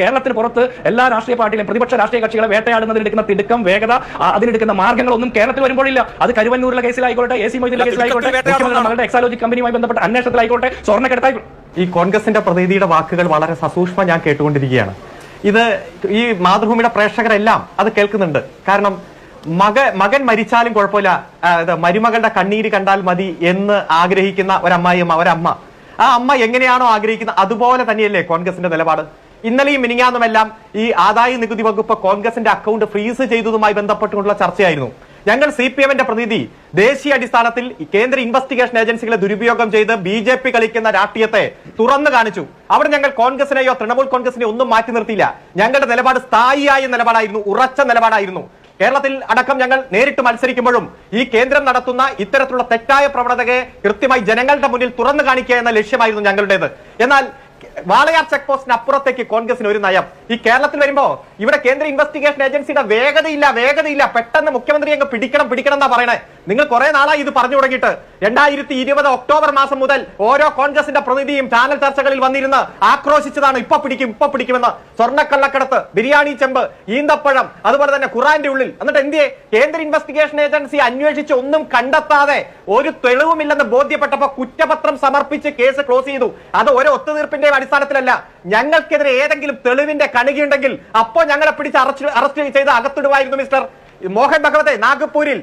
കേരളത്തിന് പുറത്ത് എല്ലാ രാഷ്ട്രീയ പാർട്ടികളും പ്രതിപക്ഷ രാഷ്ട്രീയ കക്ഷികളെ വേട്ടയാടുന്നതിന് എടുക്കുന്ന തിടുക്കം വേഗത അതിനെടുക്കുന്ന മാർഗങ്ങളൊന്നും കേരളത്തിൽ വരുമ്പോഴില്ല. അത് കരുവന്നൂരിലെ കേസിലായിക്കോട്ടെ എ സി മൊയ്തീന്റെ കേസിലായിക്കോട്ടെ മകളുടെ എക്സാലോജി കമ്പനിയുമായി ബന്ധപ്പെട്ട അന്വേഷണത്തിലായിക്കോട്ടെ സ്വർണക്കെടുത്തായി ഈ കോൺഗ്രസിന്റെ പ്രതിനിധിയുടെ വാക്കുകൾ വളരെ സസൂക്ഷ്മം ഞാൻ കേട്ടുകൊണ്ടിരിക്കുകയാണ്. ഇത് ഈ മാതൃഭൂമിയുടെ പ്രേക്ഷകരെല്ലാം അത് കേൾക്കുന്നുണ്ട്. കാരണം മക മകൻ മരിച്ചാലും കുഴപ്പമില്ല. മരുമകളുടെ കണ്ണീര് കണ്ടാൽ മതി എന്ന് ആഗ്രഹിക്കുന്ന ഒരമ്മായിയമ്മ ഒരമ്മ. ആ അമ്മ എങ്ങനെയാണോ ആഗ്രഹിക്കുന്നത്? അതുപോലെ തന്നെയല്ലേ കോൺഗ്രസിന്റെ നിലപാട്? ഇന്നലെയും മിനിങ്ങാന്നുമെല്ലാം ഈ ആദായ നികുതി വകുപ്പ് കോൺഗ്രസിന്റെ അക്കൗണ്ട് ഫ്രീസ് ചെയ്തതുമായി ബന്ധപ്പെട്ടുകൊണ്ടുള്ള ചർച്ചയായിരുന്നു. ഞങ്ങൾ സി പി എമ്മിന്റെ പ്രതിനിധി ദേശീയ അടിസ്ഥാനത്തിൽ കേന്ദ്ര ഇൻവെസ്റ്റിഗേഷൻ ഏജൻസികളെ ദുരുപയോഗം ചെയ്ത് ബി ജെ പി കളിക്കുന്ന രാഷ്ട്രീയത്തെ തുറന്നു കാണിച്ചു. അവിടെ ഞങ്ങൾ കോൺഗ്രസിനെയോ തൃണമൂൽ കോൺഗ്രസിനെയോ ഒന്നും മാറ്റി നിർത്തിയില്ല. ഞങ്ങളുടെ നിലപാട് സ്ഥായിയായ നിലപാടായിരുന്നു ഉറച്ച നിലപാടായിരുന്നു. കേരളത്തിൽ അടക്കം ഞങ്ങൾ നേരിട്ട് മത്സരിക്കുമ്പോഴും ഈ കേന്ദ്രം നടത്തുന്ന ഇത്തരത്തിലുള്ള തെറ്റായ പ്രവണതയെ കൃത്യമായി ജനങ്ങളുടെ മുന്നിൽ തുറന്നു കാണിക്കുക എന്ന ലക്ഷ്യമായിരുന്നു ഞങ്ങളുടേത്. എന്നാൽ വാളയാർ ചെക്ക് പോസ്റ്റിന് അപ്പുറത്തേക്ക് കോൺഗ്രസിന് ഒരു നയം. ഈ കേരളത്തിൽ വരുമ്പോ ഇവിടെ കേന്ദ്ര ഇൻവെസ്റ്റിഗേഷൻ ഏജൻസിയുടെ വേഗതയില്ല വേഗതയില്ല. പെട്ടെന്ന് മുഖ്യമന്ത്രി അങ്ങ് പിടിക്കണം പിടിക്കണം എന്നാ പറയണേ. നിങ്ങൾ കുറെ നാളായി ഇത് പറഞ്ഞു തുടങ്ങിയിട്ട്. രണ്ടായിരത്തി ഇരുപത് ഒക്ടോബർ മാസം മുതൽ ഓരോ കോൺഗ്രസിന്റെ പ്രതിനിധിയും ചാനൽ ചർച്ചകളിൽ വന്നിരുന്ന് ആക്രോശിച്ചതാണ് ഇപ്പൊ പിടിക്കും ഇപ്പൊ പിടിക്കുമെന്ന്. സ്വർണക്കള്ളക്കടത്ത് ബിരിയാണി ചെമ്പ് ഈന്തപ്പഴം അതുപോലെ തന്നെ ഖുറാന്റെ ഉള്ളിൽ. എന്നിട്ട് എന്തിയെ? കേന്ദ്ര ഇൻവെസ്റ്റിഗേഷൻ ഏജൻസി അന്വേഷിച്ച് ഒന്നും കണ്ടെത്താതെ ഒരു തെളിവുമില്ലെന്ന് ബോധ്യപ്പെട്ടപ്പോ കുറ്റപത്രം സമർപ്പിച്ച് കേസ് ക്ലോസ് ചെയ്തു. അത് ഒരു ഒത്തുതീർപ്പിന്റെയും അടിസ്ഥാനത്തിലല്ല ഞങ്ങൾക്കെതിരെ ഏതെങ്കിലും തെളിവിന്റെ കണികയുണ്ടെങ്കിൽ അപ്പോ ഞങ്ങളെ പിടിച്ച് അറസ്റ്റ് അറസ്റ്റ് ചെയ്ത് അകത്തിടുമായിരുന്നു മിസ്റ്റർ. മോഹൻ ഭഗവതെ നാഗ്പൂരിൽ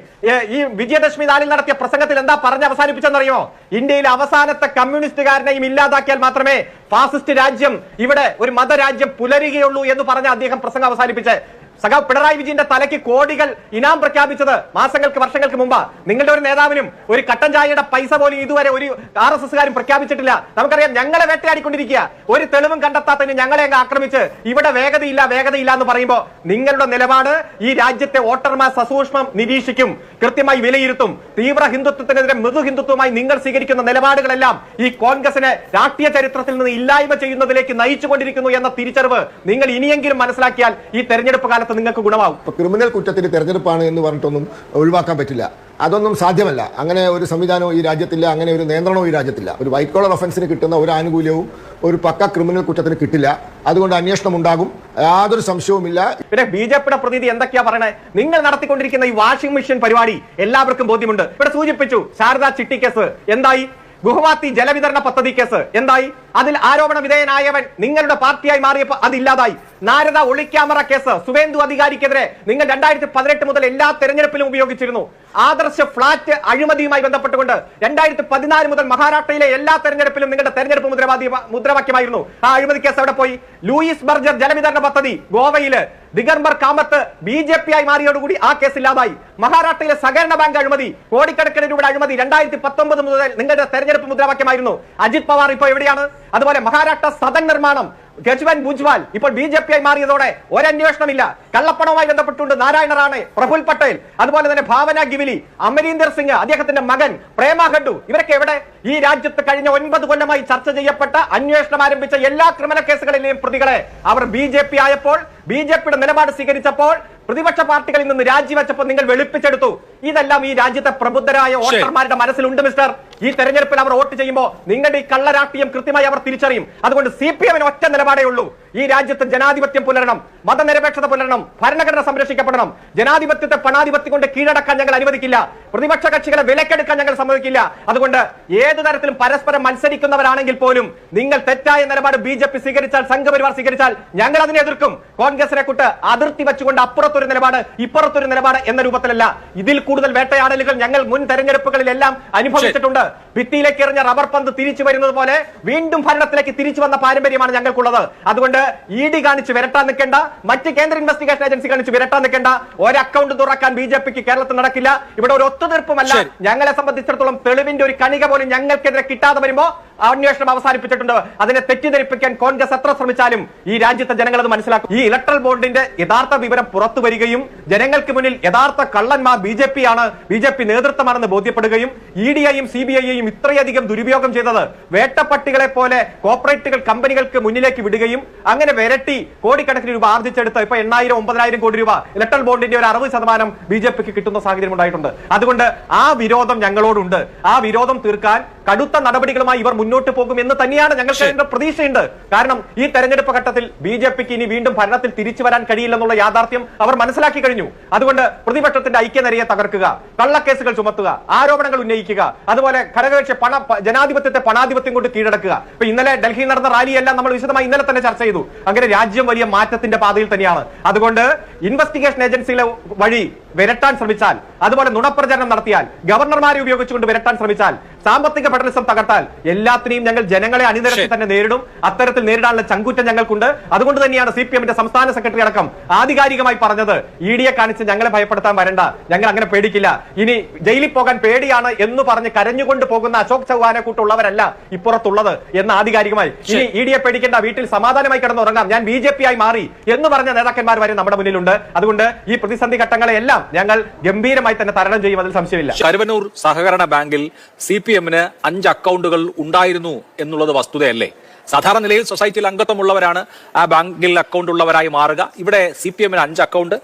ഈ വിജയദശമി നാളിൽ നടത്തിയ പ്രസംഗത്തിൽ എന്താ പറഞ്ഞ് അവസാനിപ്പിച്ചെന്നറിയോ ഇന്ത്യയിൽ അവസാനത്തെ കമ്മ്യൂണിസ്റ്റുകാരനെയും ഇല്ലാതാക്കിയാൽ മാത്രമേ ഫാസിസ്റ്റ് രാജ്യം ഇവിടെ ഒരു മതരാജ്യം പുലരുകയുള്ളൂ എന്ന് പറഞ്ഞ അദ്ദേഹം പ്രസംഗം അവസാനിപ്പിച്ച്. സഖാവ് പിണറായി വിജയന്റെ തലയ്ക്ക് കോടികൾ ഇനാം പ്രഖ്യാപിച്ചത് മാസങ്ങൾക്ക് വർഷങ്ങൾക്ക് മുമ്പ്. നിങ്ങളുടെ ഒരു നേതാവിനും ഒരു കട്ടൻ ചായയുടെ പൈസ പോലും ഇതുവരെ ഒരു ആർ എസ് എസ്കാരും പ്രഖ്യാപിച്ചിട്ടില്ല. നമുക്കറിയാം ഞങ്ങളെ വേട്ടയാടിക്കൊണ്ടിരിക്കുക. ഒരു തെളിവും കണ്ടെത്താത്തതിന് ഞങ്ങളെ അങ്ങ് ആക്രമിച്ച് ഇവിടെ വേഗതയില്ല വേഗതയില്ല എന്ന് പറയുമ്പോൾ നിങ്ങളുടെ നിലപാട് ഈ രാജ്യത്തെ വോട്ടർമാർ സസൂക്ഷ്മം നിരീക്ഷിക്കും കൃത്യമായി വിലയിരുത്തും. തീവ്ര ഹിന്ദുത്വത്തിനെതിരെ മൃദു ഹിന്ദുത്വമായി നിങ്ങൾ സ്വീകരിക്കുന്ന നിലപാടുകളെല്ലാം ഈ കോൺഗ്രസിനെ രാഷ്ട്രീയ ചരിത്രത്തിൽ നിന്ന് ഇല്ലായ്മ ചെയ്യുന്നതിലേക്ക് നയിച്ചുകൊണ്ടിരിക്കുന്നു എന്ന തിരിച്ചറിവ് നിങ്ങൾ ഇനിയെങ്കിലും മനസ്സിലാക്കിയാൽ ഈ തെരഞ്ഞെടുപ്പ് കാലത്ത് നിങ്ങൾക്ക് ഗുണമാവും. ക്രിമിനൽ കുറ്റത്തിന് തെരഞ്ഞെടുപ്പാണ് എന്ന് പറഞ്ഞിട്ടൊന്നും ഒഴിവാക്കാൻ പറ്റില്ല. അതൊന്നും സാധ്യമല്ല. അങ്ങനെ ഒരു സംവിധാനവും ഈ രാജ്യത്തില്ല അങ്ങനെ ഒരു നിയന്ത്രണവും ഈ രാജ്യത്തില്ല. ഒരു വൈറ്റ് കോളർ ഒഫൻസിന് കിട്ടുന്ന ഒരു ആനുകൂല്യവും ഒരു പക്ക ക്രിമിനൽ കുറ്റത്തിന് കിട്ടില്ല. അതുകൊണ്ട് അന്വേഷണം ഉണ്ടാകും. യാതൊരു സംശയവുമില്ല. പിന്നെ ബി ജെ പിയുടെ പ്രതിനിധി എന്തൊക്കെയാ പറയണേ? നിങ്ങൾ നടത്തിക്കൊണ്ടിരിക്കുന്ന ഈ വാഷിംഗ് മെഷീൻ പരിപാടി എല്ലാവർക്കും ബോധ്യമുണ്ട്. ഇവിടെ സൂചിപ്പിച്ചു ശാരദാ ചിട്ടി കേസ് എന്തായി? ഗുഹവാത്തി ജലവിതരണ പദ്ധതി കേസ് എന്തായി? അതിൽ ആരോപണ വിധേയനായവൻ നിങ്ങളുടെ പാർട്ടിയായി മാറിയപ്പോൾ അതില്ലാതായി നാരദ ഒളിക്യാമറ കേസ് സുവേന്ദു അധികാരിക്കെതിരെ നിങ്ങൾ രണ്ടായിരത്തി പതിനെട്ട് മുതൽ എല്ലാ തെരഞ്ഞെടുപ്പിലും ഉപയോഗിച്ചിരുന്നു. ആദർശ ഫ്ളാറ്റ് അഴിമതിയുമായി ബന്ധപ്പെട്ടുകൊണ്ട് രണ്ടായിരത്തി പതിനാല് മുതൽ മഹാരാഷ്ട്രയിലെ എല്ലാ തെരഞ്ഞെടുപ്പിലും നിങ്ങളുടെ തെരഞ്ഞെടുപ്പ് മുദ്രവാദി മുദ്രാവാക്യമായിരുന്നു. ആ അഴിമതി കേസ് അവിടെ പോയി? ലൂയിസ് ബർജർ ജലവിതരണ പദ്ധതി ഗോവയിൽ Digambar Kamat B J P ആയി മാറിയോടുകൂടി ആ കേസ് ഇല്ലാതായി. മഹാരാഷ്ട്രയിലെ സഹകരണ ബാങ്ക് അഴിമതി കോടിക്കണക്കിന് രൂപയുടെ അഴിമതി രണ്ടായിരത്തി പത്തൊമ്പത് മുതൽ നിങ്ങളുടെ തെരഞ്ഞെടുപ്പ് മുദ്രാവാക്യമായിരുന്നു. അജിത് പവാർ ഇപ്പോൾ എവിടെയാണ്? അതുപോലെ മഹാരാഷ്ട്ര സദൻ നിർമ്മാണം ഗജ്വൻ ഭുജ്വാൽ ഇപ്പോൾ ബി ജെ പി ആയി മാറിയതോടെ ഒരന്വേഷണമില്ല. കള്ളപ്പണവുമായി ബന്ധപ്പെട്ടുകൊണ്ട് നാരായണ റാണെ പ്രഫുൽ പട്ടേൽ അതുപോലെ തന്നെ ഭാവന ഗിവിലി അമരീന്ദർ സിംഗ് അദ്ദേഹത്തിന്റെ മകൻ പ്രേമ ഖഡു ഇവരൊക്കെ എവിടെ? ഈ രാജ്യത്ത് കഴിഞ്ഞ ഒൻപത് കൊല്ലമായി ചർച്ച ചെയ്യപ്പെട്ട അന്വേഷണം ആരംഭിച്ച എല്ലാ ക്രിമിനൽ കേസുകളിലെയും പ്രതികളെ അവർ ബി ആയപ്പോൾ ബി നിലപാട് സ്വീകരിച്ചപ്പോൾ പ്രതിപക്ഷ പാർട്ടികളിൽ നിന്ന് രാജിവെച്ചപ്പോൾ നിങ്ങൾ വെളുപ്പിച്ചെടുത്തു. ഇതെല്ലാം ഈ രാജ്യത്തെ പ്രബുദ്ധരായ വോട്ടർമാരുടെ മനസ്സിലുണ്ട് മിസ്റ്റർ. ഈ തെരഞ്ഞെടുപ്പിൽ അവർ വോട്ട് ചെയ്യുമ്പോൾ നിങ്ങളുടെ ഈ കള്ളരാഷ്ട്രീയം കൃത്യമായി അവർ തിരിച്ചറിയും. അതുകൊണ്ട് സി പി എമ്മിന് ഒറ്റ നിലപാടേ ഉള്ളൂ. ഈ രാജ്യത്ത് ജനാധിപത്യം പുലരണം മതനിരപേക്ഷത പുലരണം ഭരണഘടന സംരക്ഷിക്കപ്പെടണം. ജനാധിപത്യത്തെ പണാധിപത്യം കൊണ്ട് കീഴടക്കാൻ ഞങ്ങൾ അനുവദിക്കില്ല. പ്രതിപക്ഷ കക്ഷികളെ വിലക്കെടുക്കാൻ ഞങ്ങൾ സമ്മതിക്കില്ല. അതുകൊണ്ട് ഏതു തരത്തിലും പരസ്പരം മത്സരിക്കുന്നവരാണെങ്കിൽ പോലും നിങ്ങൾ തെറ്റായ നിലപാട് ബി ജെ പി സ്വീകരിച്ചാൽ സംഘപരിവാർ സ്വീകരിച്ചാൽ ഞങ്ങൾ അതിനെ എതിർക്കും. കോൺഗ്രസിനെ കുട്ട് അതിർത്തി വെച്ചുകൊണ്ട് അപ്പുറത്തൊരു നിലപാട് ഇപ്പുറത്തൊരു നിലപാട് എന്ന രൂപത്തിലല്ല. ഇതിൽ കൂടുതൽ വേട്ടയാടലുകൾ ഞങ്ങൾ മുൻ തെരഞ്ഞെടുപ്പുകളിലെല്ലാം അനുഭവിച്ചിട്ടുണ്ട്. ഭിത്തിയിലേക്ക് എറിഞ്ഞ റബ്ബർ പന്ത് തിരിച്ചു വരുന്നത് പോലെ വീണ്ടും ഭരണത്തിലേക്ക് തിരിച്ചു വന്ന പാരമ്പര്യമാണ് ഞങ്ങൾക്കുള്ളത്. അതുകൊണ്ട് ഇ ഡി കാണിച്ച് വിരട്ടാൻ നിൽക്കേണ്ട. മറ്റ് കേന്ദ്ര ഇൻവെസ്റ്റിഗേഷൻ ഏജൻസി കാണിച്ച് വിരട്ടാൻ നിൽക്കേണ്ട. ഒരു അക്കൗണ്ട് തുറക്കാൻ ബി ജെ പിക്ക് കേരളത്തിൽ നടക്കില്ല. ഇവിടെ ഒരു ഒത്തുതീർപ്പുമല്ല. ഞങ്ങളെ സംബന്ധിച്ചിടത്തോളം തെളിവിന്റെ ഒരു കണിക പോലും ഞങ്ങൾക്കെതിരെ കിട്ടാതെ വരുമ്പോ അന്വേഷണം അവസാനിപ്പിച്ചിട്ടുണ്ട്. അതിനെ തെറ്റിദ്ധരിപ്പിക്കാൻ കോൺഗ്രസ് എത്ര ശ്രമിച്ചാലും ഈ രാജ്യത്തെ ജനങ്ങൾ അത് മനസ്സിലാക്കും. ഈ ഇലക്ട്രൽ ബോർഡിന്റെ യഥാർത്ഥ വിവരം പുറത്തു വരികയും ജനങ്ങൾക്ക് മുന്നിൽ യഥാർത്ഥ കള്ളന്മാർ ബി ജെ പി ആണ് ബി ജെ പി നേതൃത്വമാണെന്ന് ബോധ്യപ്പെടുകയും ഇ ഡി ഐയും സി ബി ഐയും ഇത്രയധികം ദുരുപയോഗം ചെയ്തത് വേട്ടപ്പട്ടികളെ പോലെ കോർപ്പറേറ്റുകൾ കമ്പനികൾക്ക് മുന്നിലേക്ക് വിടുകയും അങ്ങനെ വിരട്ടി കോടിക്കണക്കിന് രൂപ ആർജിച്ചെടുത്ത് ഇപ്പൊ എണ്ണായിരം ഒമ്പതിനായിരം കോടി രൂപ ഇലക്ട്രൽ ബോർഡിന്റെ ഒരു അറുപത് ശതമാനം ബി ജെ പിക്ക് കിട്ടുന്ന സാഹചര്യം ഉണ്ടായിട്ടുണ്ട്. അതുകൊണ്ട് ആ വിരോധം ഞങ്ങളോടുണ്ട്. ആ വിരോധം തീർക്കാൻ കടുത്ത നടപടികളുമായി ഇവർ മുന്നോട്ട് പോകും എന്ന് തന്നെയാണ് ഞങ്ങൾക്ക് അതിന്റെ പ്രതീക്ഷയുണ്ട്. കാരണം ഈ തെരഞ്ഞെടുപ്പ് ഘട്ടത്തിൽ ബി ജെ പിക്ക് ഇനി വീണ്ടും ഭരണത്തിൽ തിരിച്ചു വരാൻ കഴിയില്ലെന്നുള്ള യാഥാർത്ഥ്യം അവർ മനസ്സിലാക്കി കഴിഞ്ഞു. അതുകൊണ്ട് പ്രതിപക്ഷത്തിന്റെ ഐക്യനിരയെ തകർക്കുക കള്ളക്കേസുകൾ ചുമത്തുക ആരോപണങ്ങൾ ഉന്നയിക്കുക അതുപോലെ ഘടകകക്ഷി പണ ജനാധിപത്യത്തെ പണാധിപത്യം കൊണ്ട് കീഴടക്കുക. ഇപ്പൊ ഇന്നലെ ഡൽഹിയിൽ നടന്ന റാലിയെല്ലാം നമ്മൾ വിശദമായി ഇന്നലെ തന്നെ ചർച്ച ചെയ്തു. അങ്ങനെ രാജ്യം വലിയ മാറ്റത്തിന്റെ പാതയിൽ തന്നെയാണ്. അതുകൊണ്ട് ഇൻവെസ്റ്റിഗേഷൻ ഏജൻസികളെ വഴി വിരട്ടാൻ ശ്രമിച്ചാൽ അതുപോലെ നുണപ്രചരണം നടത്തിയാൽ ഗവർണർമാരെ ഉപയോഗിച്ചുകൊണ്ട് വിരട്ടാൻ ശ്രമിച്ചാൽ സാമ്പത്തിക ഫെഡറലിസം തകർത്താൽ എല്ലാത്തിനെയും ഞങ്ങൾ ജനങ്ങളെ അണിനിരത്തി. തന്നെ നേരിടും. അത്തരത്തിൽ നേരിടാനുള്ള ചങ്കൂറ്റം ഞങ്ങൾക്കുണ്ട്. അതുകൊണ്ട് തന്നെയാണ് സി സംസ്ഥാന സെക്രട്ടറി അടക്കം ആധികാരികമായി പറഞ്ഞത് ഇ ഡിയെ കാണിച്ച് ഞങ്ങളെ ഭയപ്പെടുത്താൻ വരണ്ട. ഞങ്ങൾ അങ്ങനെ പേടിക്കില്ല. ഇനി ജയിലിൽ പോകാൻ പേടിയാണ് എന്ന് പറഞ്ഞ് കരഞ്ഞുകൊണ്ട് പോകുന്ന അശോക് ചൗഹാനെ കൂട്ടുള്ളവരല്ല ഇപ്പുറത്തുള്ളത് എന്ന് ആധികാരികമായി. ഇനി ഇ ഡിയെ പേടിക്കേണ്ട വീട്ടിൽ സമാധാനമായി കിടന്നുറങ്ങാം ഞാൻ ബി ജെ പി ആയി മാറി എന്ന് പറഞ്ഞ നേതാക്കന്മാർ വരെ നമ്മുടെ മുന്നിലുണ്ട്. അതുകൊണ്ട് ഈ പ്രതിസന്ധി ഘട്ടങ്ങളെല്ലാം ഞങ്ങൾ ഗംഭീരമായി തന്നെ തരണം ചെയ്യും അതിൽ സംശയമില്ല. കരുവനൂർ സഹകരണ ബാങ്കിൽ സി പി എമ്മിന് അഞ്ച് അക്കൗണ്ടുകൾ ഉണ്ടായിരുന്നു എന്നുള്ളത് വസ്തുതയല്ലേ? സാധാരണ നിലയിൽ സൊസൈറ്റിയിൽ അംഗത്വമുള്ളവരാണ് ആ ബാങ്കിൽ അക്കൗണ്ട് ഉള്ളവരായി മാറുക. ഇവിടെ സി പി എമ്മിന് അഞ്ച് അക്കൗണ്ട്.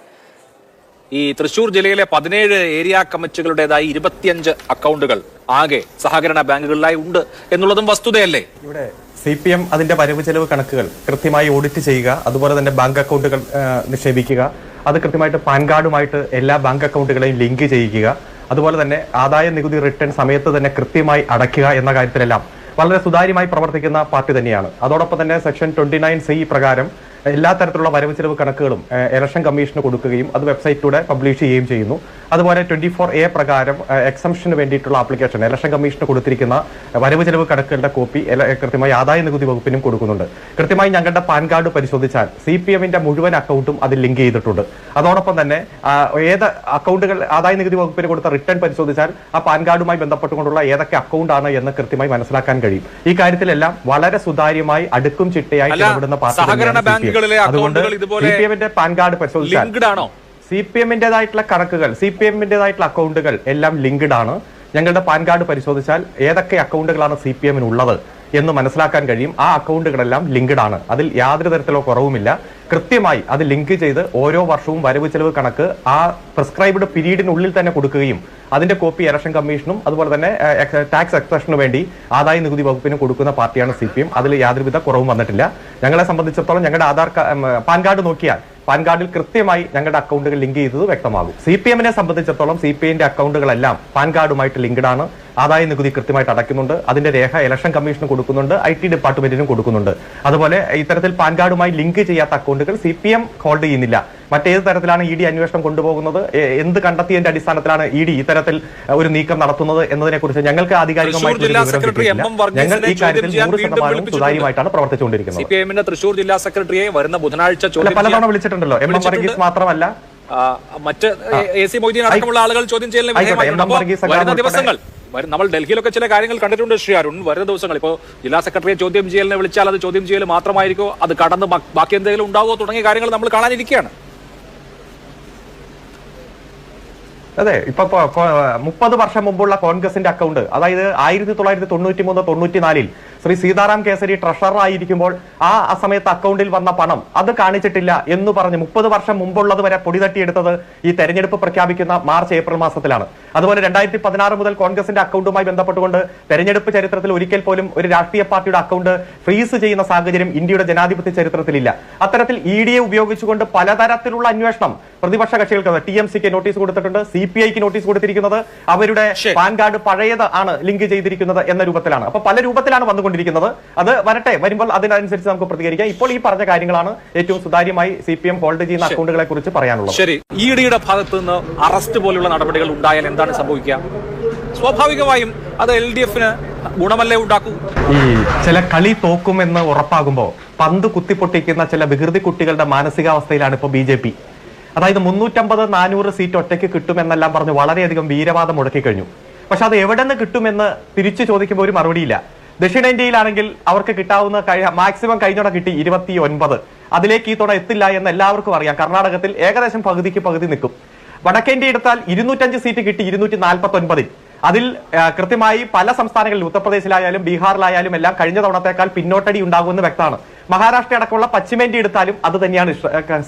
ഈ തൃശൂർ ജില്ലയിലെ പതിനേഴ് ഏരിയ കമ്മിറ്റികളുടേതായി ഇരുപത്തിയഞ്ച് അക്കൗണ്ടുകൾ ആകെ സഹകരണ ബാങ്കുകളിലായി ഉണ്ട് എന്നുള്ളതും വസ്തുതയല്ലേ? ഇവിടെ സി പി എം അതിന്റെ വരവ് ചെലവ് കണക്കുകൾ കൃത്യമായി ഓഡിറ്റ് ചെയ്യുക അതുപോലെ തന്നെ ബാങ്ക് അക്കൗണ്ടുകൾ നിക്ഷേപിക്കുക. അത് കൃത്യമായിട്ട് പാൻ കാർഡുമായിട്ട് എല്ലാ ബാങ്ക് അക്കൗണ്ടുകളെയും ലിങ്ക് ചെയ്യിക്കുക അതുപോലെ തന്നെ ആദായ നികുതി റിട്ടേൺ സമയത്ത് തന്നെ കൃത്യമായി അടയ്ക്കുക എന്ന കാര്യത്തിലെല്ലാം വളരെ സുതാര്യമായി പ്രവർത്തിക്കുന്ന പാർട്ടി തന്നെയാണ്. അതോടൊപ്പം തന്നെ സെക്ഷൻ ട്വന്റി നയൻ സി പ്രകാരം എല്ലാ തരത്തിലുള്ള വരവ് ചെലവ് കണക്കുകളും ഇലക്ഷൻ കമ്മീഷന് കൊടുക്കുകയും അത് വെബ്സൈറ്റിലൂടെ പബ്ലിഷ് ചെയ്യുകയും ചെയ്യുന്നു. അതുപോലെ ട്വന്റി ഫോർ എ പ്രകാരം എക്സംഷന് വേണ്ടിയിട്ടുള്ള ആപ്ലിക്കേഷൻ ഇലക്ഷൻ കമ്മീഷന് കൊടുത്തിരിക്കുന്ന വരവ് ചെലവ് കണക്കുകളുടെ കോപ്പി കൃത്യമായി ആദായ നികുതി വകുപ്പിനും കൊടുക്കുന്നുണ്ട്. കൃത്യമായി ഞങ്ങളുടെ പാൻ കാർഡ് പരിശോധിച്ചാൽ സി പി എമ്മിന്റെ മുഴുവൻ അക്കൗണ്ടും അതിൽ ലിങ്ക് ചെയ്തിട്ടുണ്ട്. അതോടൊപ്പം തന്നെ ഏത് അക്കൗണ്ടുകൾ ആദായ നികുതി വകുപ്പിന് കൊടുത്ത റിട്ടേൺ പരിശോധിച്ചാൽ ആ പാൻ കാർഡുമായി ബന്ധപ്പെട്ടുകൊണ്ടുള്ള ഏതൊക്കെ അക്കൗണ്ട് ആണ് എന്ന് കൃത്യമായി മനസ്സിലാക്കാൻ കഴിയും. ഈ കാര്യത്തിലെല്ലാം വളരെ സുതാര്യമായി അടുക്കും ചിട്ടയായി ഇടപെടുന്ന പാർട്ടി അതുകൊണ്ട് സി പി എമ്മിന്റെ പാൻ കാർഡ് പരിശോധിച്ചാൽ ലിങ്ക്ഡ് ആണോ? സി പി എമ്മിന്റേതായിട്ടുള്ള കണക്കുകൾ സി പി എമ്മിന്റേതായിട്ടുള്ള അക്കൗണ്ടുകൾ എല്ലാം ലിങ്ക്ഡ് ആണ്. ഞങ്ങളുടെ പാൻ കാർഡ് പരിശോധിച്ചാൽ ഏതൊക്കെ അക്കൗണ്ടുകളാണ് സി പി എമ്മിന് ഉള്ളത് എന്ന് മനസ്സിലാക്കാൻ കഴിയും. ആ അക്കൗണ്ടുകളെല്ലാം ലിങ്ക്ഡ് ആണ്. അതിൽ യാതൊരു തരത്തിലോ കുറവുമില്ല. കൃത്യമായി അത് ലിങ്ക് ചെയ്ത് ഓരോ വർഷവും വരവ് ചെലവ് കണക്ക് ആ പ്രിസ്ക്രൈബ്ഡ് പീരീഡിനുള്ളിൽ തന്നെ കൊടുക്കുകയും അതിന്റെ കോപ്പി ഇലക്ഷൻ കമ്മീഷനും അതുപോലെ തന്നെ ടാക്സ് എക്സ്പ്രഷനു വേണ്ടി ആദായ നികുതി വകുപ്പിനും കൊടുക്കുന്ന പാർട്ടിയാണ് സി പി എം അതിൽ യാതൊരുവിധ കുറവും വന്നിട്ടില്ല. ഞങ്ങളെ സംബന്ധിച്ചിടത്തോളം ഞങ്ങളുടെ ആധാർ പാൻ കാർഡ് നോക്കിയാൽ പാൻ കാർഡിൽ കൃത്യമായി ഞങ്ങളുടെ അക്കൗണ്ടുകൾ ലിങ്ക് ചെയ്തത് വ്യക്തമാകും. സി പി എമ്മിനെ സംബന്ധിച്ചിടത്തോളം സി പി എമ്മിന്റെ അക്കൗണ്ടുകളെല്ലാം പാൻ കാർഡുമായിട്ട് ലിങ്ക്ഡ് ആണ്. ആദായ നികുതി കൃത്യമായിട്ട് അടയ്ക്കുന്നുണ്ട്. അതിന്റെ രേഖ ഇലക്ഷൻ കമ്മീഷന് കൊടുക്കുന്നുണ്ട്. ഐ ടി ഡിപ്പാർട്ട്മെന്റിനും കൊടുക്കുന്നുണ്ട്. അതുപോലെ ഇത്തരത്തിൽ പാൻ കാർഡുമായി ലിങ്ക് ചെയ്യാത്ത അക്കൗണ്ടുകൾ സി പി എം ഹോൾഡ് ചെയ്യുന്നില്ല. മറ്റേത് തരത്തിലാണ് ഇ ഡി അന്വേഷണം കൊണ്ടുപോകുന്നത്? എന്ത് കണ്ടെത്തിയതിന്റെ അടിസ്ഥാനത്തിലാണ് ഇ ഡി ഇത്തരത്തിൽ ഒരു നീക്കം നടത്തുന്നത് എന്നതിനെ കുറിച്ച് ഞങ്ങൾക്ക് ആധികാരികമായിട്ട് ഞങ്ങൾ ഈ കാര്യത്തിൽ നൂറ് ശതമാനവും സുതാര്യമായിട്ടാണ് പ്രവർത്തിച്ചുകൊണ്ടിരിക്കുന്നത്. തൃശൂർ ജില്ലാ സെക്രട്ടറിയെ വരുന്ന ബുധനാഴ്ച പലതവണ വിളിച്ചിട്ടുണ്ടല്ലോ. എം എം വർഗീസ് മാത്രമല്ല. മറ്റ് എ സി മൊയ്തീൻ അടക്കമുള്ള ആളുകൾ ചോദ്യം ചെയ്യലിന് വിധേയമായിട്ടുണ്ട്. വരുന്ന ദിവസങ്ങൾ നമ്മൾ ഡൽഹിയിലൊക്കെ ചില കാര്യങ്ങൾ കണ്ടിട്ടുണ്ട് ശ്രീ അരുൺ. വരുന്ന ദിവസങ്ങൾ ഇപ്പോൾ ജില്ലാ സെക്രട്ടറിയെ ചോദ്യം ചെയ്യലിനെ വിളിച്ചാൽ അത് ചോദ്യം ചെയ്യൽ മാത്രമായിരിക്കോ? അത് കടന്ന് ബാക്കി എന്തെങ്കിലും ഉണ്ടാവുമോ? തുടങ്ങിയ കാര്യങ്ങൾ നമ്മൾ കാണാനിരിക്കുകയാണ്. അതെ ഇപ്പൊ മുപ്പത് വർഷം മുമ്പുള്ള കോൺഗ്രസിന്റെ അക്കൗണ്ട് അതായത് ആയിരത്തി തൊള്ളായിരത്തി തൊണ്ണൂറ്റി മൂന്ന് തൊണ്ണൂറ്റിനാലിൽ ശ്രീ സീതാറാം കേസരി ട്രഷറർ ആയിരിക്കുമ്പോൾ ആ ആ സമയത്ത് അക്കൗണ്ടിൽ വന്ന പണം അത് കാണിച്ചിട്ടില്ല എന്ന് പറഞ്ഞ് മുപ്പത് വർഷം മുമ്പുള്ളത് വരെ പൊടി തട്ടിയെടുത്തത് ഈ തെരഞ്ഞെടുപ്പ് പ്രഖ്യാപിക്കുന്ന മാർച്ച് ഏപ്രിൽ മാസത്തിലാണ്. അതുപോലെ രണ്ടായിരത്തി പതിനാറ് മുതൽ കോൺഗ്രസിന്റെ അക്കൗണ്ടുമായി ബന്ധപ്പെട്ടുകൊണ്ട് തെരഞ്ഞെടുപ്പ് ചരിത്രത്തിൽ ഒരിക്കൽ പോലും ഒരു രാഷ്ട്രീയ പാർട്ടിയുടെ അക്കൗണ്ട് ഫ്രീസ് ചെയ്യുന്ന സാഹചര്യം ഇന്ത്യയുടെ ജനാധിപത്യ ചരിത്രത്തിലില്ല. അത്തരത്തിൽ ഇ ഡിയെ ഉപയോഗിച്ചുകൊണ്ട് പലതരത്തിലുള്ള അന്വേഷണം പ്രതിപക്ഷ കക്ഷികൾക്ക് ടി എം സിക്ക് നോട്ടീസ് കൊടുത്തിട്ടുണ്ട് സി പി ഐക്ക് നോട്ടീസ് കൊടുത്തിരിക്കുന്നത് അവരുടെ. പാൻ കാർഡ് പഴയത് ആണ് ലിങ്ക് ചെയ്തിരിക്കുന്നത് എന്ന രൂപത്തിലാണ്. അപ്പൊ പല രൂപത്തിലാണ് വന്നുകൊണ്ടിരിക്കുന്നത്. അത് വരട്ടെ വരുമ്പോൾ അതിനനുസരിച്ച് നമുക്ക് പ്രതികരിക്കാം. ഇപ്പോൾ ഈ പറഞ്ഞ കാര്യങ്ങളാണ് ഏറ്റവും സുതാര്യമായി സി പി എം ഹോൾഡ് ചെയ്യുന്ന അക്കൗണ്ടുകളെ കുറിച്ച് പറയാനുള്ളത്. ശരി. ഇ ഡിയുടെ ഭാഗത്ത് നിന്ന് അറസ്റ്റ് പോലുള്ള നടപടികൾ ഉണ്ടായാൽ എന്താണ് സംഭവിക്കുക? സ്വാഭാവികമായും അത് എൽ ഡി എഫിന് ഗുണമല്ലേ ഉണ്ടാക്കൂ? ഈ ചില കളി തോക്കുമെന്ന് ഉറപ്പാകുമ്പോൾ പന്ത് കുത്തിപ്പൊട്ടിക്കുന്ന ചില വികൃതി കുട്ടികളുടെ മാനസികാവസ്ഥയിലാണ് ഇപ്പോൾ ബി ജെ പി. അതായത് മുന്നൂറ്റമ്പത് നാനൂറ് സീറ്റ് ഒറ്റയ്ക്ക് കിട്ടുമെന്നെല്ലാം പറഞ്ഞ് വളരെയധികം വീരവാദം മുടക്കി കഴിഞ്ഞു പക്ഷെ അത് എവിടെ നിന്ന് കിട്ടുമെന്ന് തിരിച്ചു ചോദിക്കുമ്പോൾ ഒരു മറുപടിയില്ല. ദക്ഷിണേന്ത്യയിലാണെങ്കിൽ അവർക്ക് കിട്ടാവുന്ന മാക്സിമം കഴിഞ്ഞോടെ കിട്ടി ഇരുപത്തി ഒൻപത് അതിലേക്ക് ഈ തുണ എത്തില്ല എന്ന് എല്ലാവർക്കും അറിയാം. കർണാടകത്തിൽ ഏകദേശം പകുതിക്ക് പകുതി നിൽക്കും. വടക്കേന്ത്യ എടുത്താൽ ഇരുന്നൂറ്റഞ്ച് സീറ്റ് കിട്ടി ഇരുന്നൂറ്റി നാൽപ്പത്തി ഒൻപതിൽ അതിൽ കൃത്യമായി പല സംസ്ഥാനങ്ങളിൽ ഉത്തർപ്രദേശിലായാലും ബീഹാറിലായാലും എല്ലാം കഴിഞ്ഞ തവണത്തേക്കാൾ പിന്നോട്ടടി ഉണ്ടാകുമെന്ന് വ്യക്തമാണ്. മഹാരാഷ്ട്ര അടക്കമുള്ള പശ്ചിമേന്ത്യ എടുത്താലും അത് തന്നെയാണ്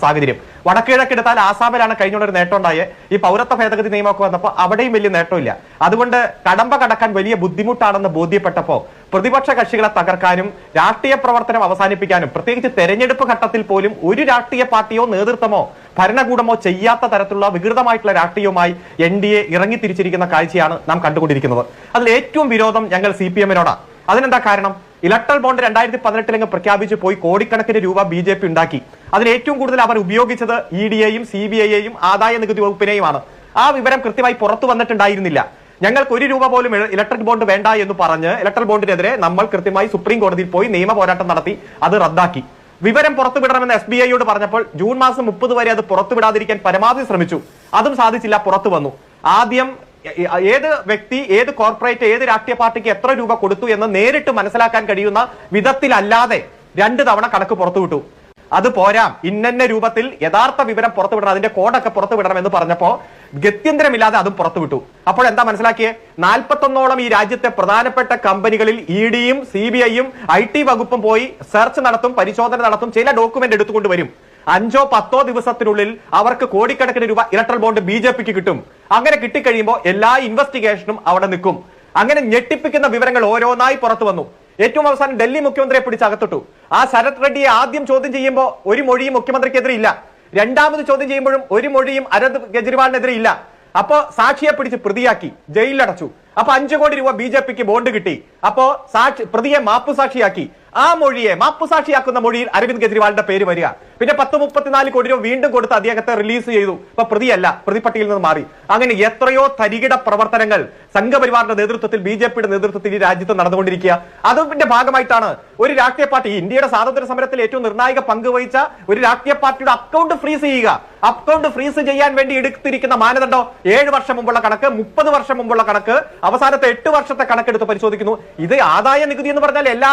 സാഹചര്യം. വടക്കിഴക്ക് എടുത്താൽ ആസാമിലാണ് കഴിഞ്ഞ ഒരു നേട്ടം ഉണ്ടായത് ഈ പൗരത്വ ഭേദഗതി നിയമമൊക്കെ വന്നപ്പോൾ അവിടെയും വലിയ നേട്ടമില്ല. അതുകൊണ്ട് കടമ്പ കടക്കാൻ വലിയ ബുദ്ധിമുട്ടാണെന്ന് ബോധ്യപ്പെട്ടപ്പോൾ പ്രതിപക്ഷ കക്ഷികളെ തകർക്കാനും രാഷ്ട്രീയ പ്രവർത്തനം അവസാനിപ്പിക്കാനും പ്രത്യേകിച്ച് തെരഞ്ഞെടുപ്പ് ഘട്ടത്തിൽ പോലും ഒരു രാഷ്ട്രീയ പാർട്ടിയോ നേതൃത്വമോ ഭരണകൂടമോ ചെയ്യാത്ത തരത്തിലുള്ള വികൃതമായിട്ടുള്ള രാഷ്ട്രീയവുമായി എൻ ഡി എ ഇറങ്ങി തിരിച്ചിരിക്കുന്ന കാഴ്ചയാണ് നാം കണ്ടുകൊണ്ടിരിക്കുന്നത്. അതിൽ ഏറ്റവും വിരോധം ഞങ്ങൾ സി പി എമ്മിനോടാണ് അതിനെന്താ കാരണം? ഇലക്ട്രൽ ബോണ്ട് രണ്ടായിരത്തി പതിനെട്ടിലങ്ങ് പ്രഖ്യാപിച്ചു പോയി കോടിക്കണക്കിന് രൂപ ബി ജെ പി ഉണ്ടാക്കി. അതിൽ ഏറ്റവും കൂടുതൽ അവർ ഉപയോഗിച്ചത് ഇ ഡി എയും സി ബി ഐയെയും ആദായ നികുതി വകുപ്പിനെയുമാണ്. ആ വിവരം കൃത്യമായി പുറത്തു വന്നിട്ടുണ്ടായിരുന്നില്ല. ഞങ്ങൾക്ക് ഒരു രൂപ പോലും ഇലക്ട്രിക് ബോണ്ട് വേണ്ട എന്ന് പറഞ്ഞ് ഇലക്ട്രൽ ബോണ്ടിനെതിരെ നമ്മൾ കൃത്യമായി സുപ്രീം കോടതിയിൽ പോയി നിയമ പോരാട്ടം നടത്തി അത് റദ്ദാക്കി. വിവരം പുറത്തുവിടണമെന്ന് എസ് ബി ഐയോട് പറഞ്ഞപ്പോൾ ജൂൺ മാസം മുപ്പത് വരെ അത് പുറത്തുവിടാതിരിക്കാൻ പരമാവധി ശ്രമിച്ചു. അതും സാധിച്ചില്ല പുറത്തു വന്നു. ആദ്യം ഏത് വ്യക്തി ഏത് കോർപ്പറേറ്റ് ഏത് രാഷ്ട്രീയ പാർട്ടിക്ക് എത്ര രൂപ കൊടുത്തു എന്ന് നേരിട്ട് മനസ്സിലാക്കാൻ കഴിയുന്ന വിധത്തിലല്ലാതെ രണ്ട് തവണ കണക്ക് പുറത്തുവിട്ടു. അത് പോരാം. ഇന്നന്ന രൂപത്തിൽ യഥാർത്ഥ വിവരം പുറത്തുവിടണം. അതിന്റെ കോഡൊക്കെ പുറത്തുവിടണം എന്ന് പറഞ്ഞപ്പോ ഗത്യന്തരമില്ലാതെ അതും പുറത്തുവിട്ടു. അപ്പോൾ എന്താ മനസ്സിലാക്കിയേ? നാൽപ്പത്തൊന്നോളം ഈ രാജ്യത്തെ പ്രധാനപ്പെട്ട കമ്പനികളിൽ ഇ ഡിയും സി ബി ഐയും ഐ ടി വകുപ്പും പോയി സെർച്ച് നടത്തും പരിശോധന നടത്തും ചില ഡോക്യുമെന്റ് എടുത്തുകൊണ്ട് വരും. അഞ്ചോ പത്തോ ദിവസത്തിനുള്ളിൽ അവർക്ക് കോടിക്കണക്കിന് രൂപ ഇലക്ട്രൽ ബോണ്ട് ബി ജെ പിക്ക് കിട്ടും. അങ്ങനെ കിട്ടിക്കഴിയുമ്പോൾ എല്ലാ ഇൻവെസ്റ്റിഗേഷനും അവിടെ നിൽക്കും. അങ്ങനെ ഞെട്ടിപ്പിക്കുന്ന വിവരങ്ങൾ ഓരോന്നായി പുറത്തു വന്നു. ഏറ്റവും അവസാനം ഡൽഹി മുഖ്യമന്ത്രിയെ പിടിച്ചകത്തിട്ടു ആ ശരത് റെഡ്ഡിയെ ആദ്യം ചോദ്യം ചെയ്യുമ്പോൾ ഒരു മൊഴിയും മുഖ്യമന്ത്രിക്കെതിരെ ഇല്ല. രണ്ടാമത് ചോദ്യം ചെയ്യുമ്പോഴും ഒരു മൊഴിയും അരവിന്ദ് കെജ്രിവാളിനെതിരെ ഇല്ല. അപ്പോ സാക്ഷിയെ പിടിച്ച് പ്രതിയാക്കി ജയിലിലടച്ചു. അപ്പൊ അഞ്ചു കോടി രൂപ ബി ജെ പിക്ക് ബോണ്ട് കിട്ടി. അപ്പോ സാക്ഷി പ്രതിയെ മാപ്പു സാക്ഷിയാക്കി ആ മൊഴിയെ മാപ്പുസാക്ഷിയാക്കുന്ന മൊഴിയിൽ അരവിന്ദ് കെജ്രിവാളിന്റെ പേര് വരിക. പിന്നെ പത്ത് മുപ്പത്തിനാല് കോടി രൂപ വീണ്ടും കൊടുത്ത് അദ്ദേഹത്തെ റിലീസ് ചെയ്തു. ഇപ്പൊ പ്രതിയല്ല പ്രതിപട്ടിയിൽ നിന്ന് മാറി. അങ്ങനെ എത്രയോ തരികിട പ്രവർത്തനങ്ങൾ സംഘപരിവാറിന്റെ നേതൃത്വത്തിൽ ബി ജെ പിയുടെ നേതൃത്വത്തിൽ ഈ രാജ്യത്ത് നടന്നുകൊണ്ടിരിക്കുക. അതിന്റെ ഭാഗമായിട്ടാണ് ഒരു രാഷ്ട്രീയ പാർട്ടി ഇന്ത്യയുടെ സ്വാതന്ത്ര്യ സമരത്തിൽ ഏറ്റവും നിർണായക പങ്ക് വഹിച്ച ഒരു രാഷ്ട്രീയ പാർട്ടിയുടെ അക്കൗണ്ട് ഫ്രീസ് ചെയ്യുക. അക്കൗണ്ട് ഫ്രീസ് ചെയ്യാൻ വേണ്ടി എടുത്തിരിക്കുന്ന മാനദണ്ഡം ഏഴ് വർഷം മുമ്പുള്ള കണക്ക് മുപ്പത് വർഷം മുമ്പുള്ള കണക്ക് അവസാനത്തെ എട്ട് വർഷത്തെ കണക്കെടുത്ത് പരിശോധിക്കുന്നു. ഇത് ആദായ നികുതി എന്ന് പറഞ്ഞാൽ എല്ലാ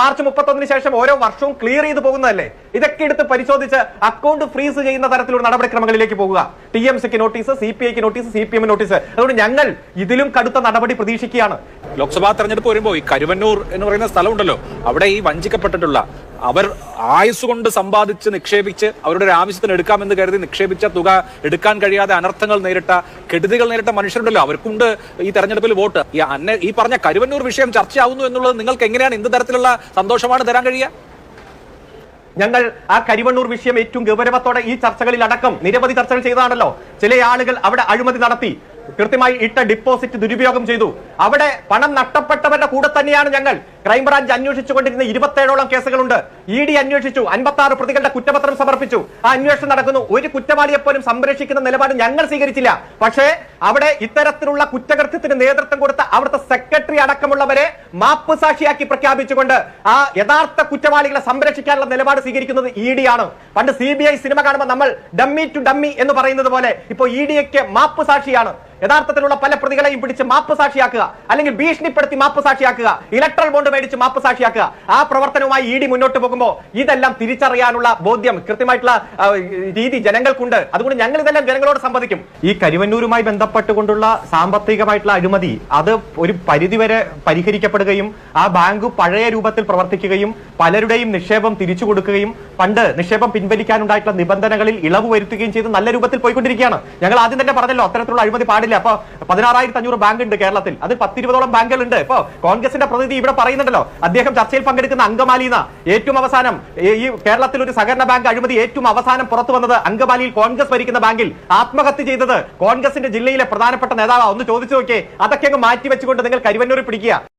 മാർച്ച് മുപ്പത്തൊന്നിന് ശേഷം ഓരോ വർഷവും ക്ലിയർ ചെയ്ത് പോകുന്നതല്ലേ? ഇതൊക്കെ എടുത്ത് പരിശോധിച്ച് അക്കൗണ്ട് ഫ്രീസ് ചെയ്യുന്ന തരത്തിലുള്ള നടപടിക്രമങ്ങളിലേക്ക് പോകുക. ടി എം സിക്ക് നോട്ടീസ് സി പി ഐക്ക് notice C P M notice. അതുകൊണ്ട് ഞങ്ങൾ ഇതിലും കടുത്ത നടപടി പ്രതീക്ഷിക്കുകയാണ്. ലോക്സഭാ തെരഞ്ഞെടുപ്പ് വരുമ്പോൾ ഈ കരുവന്നൂർ എന്ന് പറയുന്ന സ്ഥലമുണ്ടല്ലോ. അവിടെ ഈ വഞ്ചിക്കപ്പെട്ടിട്ടുള്ള അവർ ആയുസ് കൊണ്ട് സമ്പാദിച്ച് നിക്ഷേപിച്ച് അവരുടെ ഒരു ആവശ്യത്തിന് എടുക്കാമെന്ന് കരുതി നിക്ഷേപിച്ച തുക എടുക്കാൻ കഴിയാതെ അനർത്ഥങ്ങൾ നേരിട്ട കെടുതികൾ നേരിട്ട മനുഷ്യരുണ്ടല്ലോ. അവർക്കുണ്ട് ഈ തെരഞ്ഞെടുപ്പിൽ വോട്ട്. ഈ അന്നെ ഈ പറഞ്ഞ കരുവന്നൂർ വിഷയം ചർച്ചയാവുന്നു എന്നുള്ളത് നിങ്ങൾക്ക് എങ്ങനെയാണ് എന്ത് തരത്തിലുള്ള സന്തോഷമാണ് തരാൻ കഴിയുക? ഞങ്ങൾ ആ കരിവണ്ണൂർ വിഷയം ഏറ്റവും ഗൗരവത്തോടെ ഈ ചർച്ചകളിൽ അടക്കം നിരവധി ചർച്ചകൾ ചെയ്തതാണല്ലോ. ചില ആളുകൾ അവിടെ അഴിമതി നടത്തി. കൃത്യമായി ഇട്ട ഡിപ്പോസിറ്റ് ദുരുപയോഗം ചെയ്തു. അവിടെ പണം നഷ്ടപ്പെട്ടവരുടെ കൂടെ തന്നെയാണ് ഞങ്ങൾ. ക്രൈംബ്രാഞ്ച് അന്വേഷിച്ചുകൊണ്ടിരുന്ന ഇരുപത്തേഴോളം കേസുകളുണ്ട്. ഇ ഡി അന്വേഷിച്ചു. അൻപത്തി ആറ് പ്രതികളുടെ കുറ്റപത്രം സമർപ്പിച്ചു. ആ അന്വേഷണം നടക്കുന്നു. ഒരു കുറ്റവാളിയെ പോലും സംരക്ഷിക്കുന്ന നിലപാട് ഞങ്ങൾ സ്വീകരിച്ചില്ല. പക്ഷേ അവിടെ ഇത്തരത്തിലുള്ള കുറ്റകൃത്യത്തിന് നേതൃത്വം കൊടുത്ത അവിടുത്തെ സെക്രട്ടറി അടക്കമുള്ളവരെ മാപ്പ് സാക്ഷിയാക്കി പ്രഖ്യാപിച്ചുകൊണ്ട് ആ യഥാർത്ഥ കുറ്റവാളികളെ സംരക്ഷിക്കാനുള്ള നിലപാട് സ്വീകരിക്കുന്നത് ഇ ഡി ആണ്. പണ്ട് സി ബി ഐ സിനിമ കാണുമ്പോൾ നമ്മൾ ഡമ്മി ടു ഡമ്മി എന്ന് പറയുന്നത് പോലെ ഇപ്പോൾ ഇ ഡി ഒക്കെ മാപ്പ് സാക്ഷിയാണ് യഥാർത്ഥത്തിലുള്ള പല പ്രതികളെയും പിടിച്ച് മാപ്പ് സാക്ഷിയാക്കുക അല്ലെങ്കിൽ ഭീഷണിപ്പെടുത്തി മാപ്പ് സാക്ഷിയാക്കുക ഇലക്ട്രൽ ബോണ്ട് മേടിച്ച് മാപ്പ് സാക്ഷിയാക്കുക ആ പ്രവർത്തനവുമായി ഇ ഡി മുന്നോട്ട് പോകുമ്പോൾ ഇതെല്ലാം തിരിച്ചറിയാനുള്ള ബോധ്യം കൃത്യമായിട്ടുള്ള രീതി ജനങ്ങൾക്കുണ്ട്. അതുകൊണ്ട് ഞങ്ങൾ ഇതെല്ലാം ജനങ്ങളോട് സംവദിക്കും. ഈ കരിവന്നൂരുമായി ബന്ധപ്പെട്ടുകൊണ്ടുള്ള സാമ്പത്തികമായിട്ടുള്ള അഴിമതി അത് ഒരു പരിധിവരെ പരിഹരിക്കപ്പെടുകയും ആ ബാങ്ക് പഴയ രൂപത്തിൽ പ്രവർത്തിക്കുകയും പലരുടെയും നിക്ഷേപം തിരിച്ചു കൊടുക്കുകയും പണ്ട് നിക്ഷേപം പിൻവലിക്കാനുണ്ടായിട്ടുള്ള നിബന്ധനകളിൽ ഇളവ് വരുത്തുകയും ചെയ്ത് നല്ല രൂപത്തിൽ പോയിക്കൊണ്ടിരിക്കുകയാണ്. ഞങ്ങൾ ആദ്യം തന്നെ പറഞ്ഞല്ലോ അത്തരത്തിലുള്ള അഴിമതി പാടില്ല. അപ്പൊ പതിനാറായിരത്തി അഞ്ഞൂറ് ബാങ്ക് ഉണ്ട് കേരളത്തിൽ. അത് പത്തിരുപതോളം ബാങ്കുകളുണ്ട്. ഇപ്പൊ കോൺഗ്രസിന്റെ പ്രതിനിധി ഇവിടെ പറയുന്നുണ്ടല്ലോ അദ്ദേഹം ചർച്ചയിൽ പങ്കെടുക്കുന്ന അങ്കമാലിന്ന ഏറ്റവും അവസാനം ഈ- ഈ കേരളത്തിൽ ഒരു സഹകരണ ബാങ്ക് അഴിമതി ഏറ്റവും അവസാനം പുറത്തു വന്നത് അങ്കമാലിയിൽ കോൺഗ്രസ് ഭരിക്കുന്ന ബാങ്കിൽ ആത്മഹത്യ ചെയ്തത് കോൺഗ്രസിന്റെ ജില്ലയിലെ പ്രധാനപ്പെട്ട നേതാവ്. ഒന്ന് ചോദിച്ചു നോക്കിയേ അതൊക്കെ അങ്ങ് മാറ്റി വെച്ചുകൊണ്ട് നിങ്ങൾ കരുവന്നൂർ പിടിക്കുക.